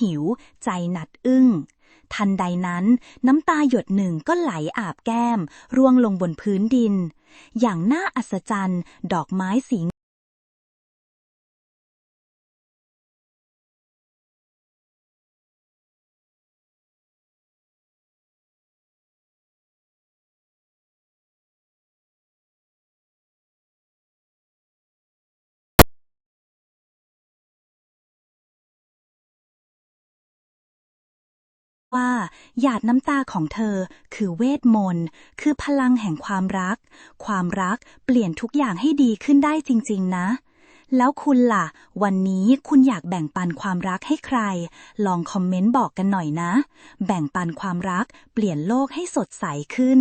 หิว ใจหนัดอึ้ง ทันใดนั้น น้ำตาหยดหนึ่งก็ไหลอาบแก้ม ร่วงลงบนพื้นดิน อย่างน่าอัศจรรย์ ดอกไม้สี ว่า หยาดน้ำตาของเธอคือเวทมนต์ คือพลังแห่งความรัก ความรักเปลี่ยนทุกอย่างให้ดีขึ้นได้จริง ๆ นะ แล้วคุณล่ะ วันนี้คุณอยากแบ่งปันความรักให้ใคร ลองคอมเมนต์บอกกันหน่อยนะ แบ่งปันความรักเปลี่ยนโลกให้สดใสขึ้น